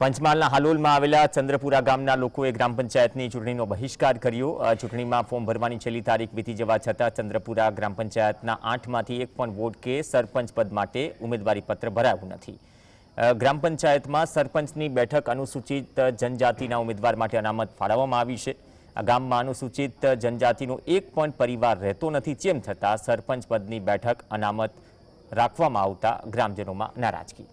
પંચમહાલના હાલોલમાં આવેલા ચંદ્રપુરા ગામના લોકોએ ગ્રામ પંચાયતની ચૂંટણીનો બહિષ્કાર કર્યો. ચૂંટણીમાં ફોર્મ ભરવાની છેલ્લી તારીખ વીતી જવા છતાં ચંદ્રપુરા ગ્રામ પંચાયતના આઠમાંથી એક પણ વોર્ડ કે સરપંચ પદ માટે ઉમેદવારી પત્ર ભરાયું નથી. ગ્રામ પંચાયતમાં સરપંચની બેઠક અનુસૂચિત જનજાતિના ઉમેદવાર માટે અનામત ફાળવવામાં આવી છે. આ ગામમાં અનુસૂચિત જનજાતિનો એક પણ પરિવાર રહેતો નથી. જેમ છતાં સરપંચ પદની બેઠક અનામત રાખવામાં આવતા ગ્રામજનોમાં નારાજગી.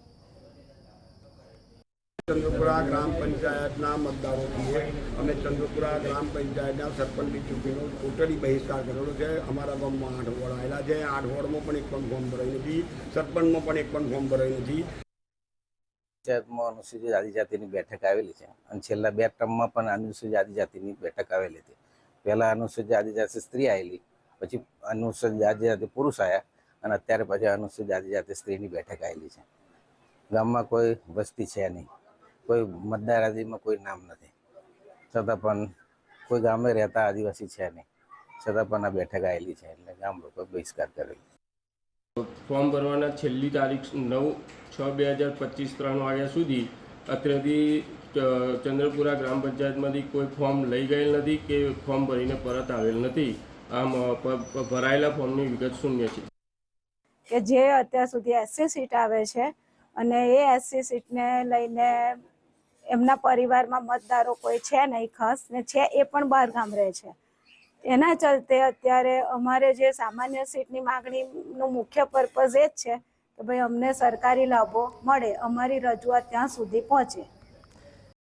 ચંદ્રપુરા ગ્રામ પંચાયતના મતદારો છીએ અમે ચંદ્રપુરા ગ્રામ પંચાયતના સરપંચની ચૂંટણીનો ટોટલી બહિષ્કાર કરેલો છે. અમારા ગામમાં આઠ વોર્ડ આવેલા છે. આઠ વોર્ડમાં પણ એક પણ ફોર્મ ભરાયું નથી. સરપંચમાં પણ એક પણ ફોર્મ ભરાયું નથી. પંચાયતમાં અનુસૂચિત આદિજાતિની બેઠક આવેલી છે. અને છેલ્લા બે ટર્મમાં પણ અનુસૂચિત આદિજાતિની બેઠક આવેલી હતી. પહેલાં અનુસૂચિત આદિજાતિ સ્ત્રી આવેલી પછી અનુસૂચિત આદિજાતિ પુરુષ આવ્યા અને અત્યારે પછી અનુસૂચિત આદિજાતિ સ્ત્રીની બેઠક આવેલી છે. ગામમાં કોઈ વસ્તી છે નહીં. કોઈ મતદાર યાદીમાં કોઈ નામ નથી. છતાં પણ કોઈ ગામે રહેતા આદિવાસી છે નહીં. છતાં પણ આ બેઠક આવેલી છે એટલે ગામ લોકો બહિષ્કાર કરેલો ફોર્મ ભરવાના છેલ્લી તારીખ નવ છ બે હજાર પચીસ ત્રણ વાગ્યા સુધી અત્યારથી ચ- ચંદ્રપુરા ગ્રામ પંચાયતમાંથી કોઈ ફોર્મ લઈ ગયેલ નથી કે ફોર્મ ભરીને પરત આવેલ નથી. આમ ભરાયેલા ફોર્મની વિગત શૂન્ય છે. કે જે અત્યાર સુધી એસસી સીટ આવે છે અને એ એસસી સીટને લઈને એમના પરિવારમાં મતદારો કોઈ છે નહીં ખાસ ને છે એ પણ બહાર ગામ રહે છે. એના ચલતે અત્યારે અમારે જે સામાન્ય સીટની માગણીનો મુખ્ય પર્પઝ એ જ છે કે ભાઈ અમને સરકારી લાભો મળે, અમારી રજૂઆત ત્યાં સુધી પહોંચે.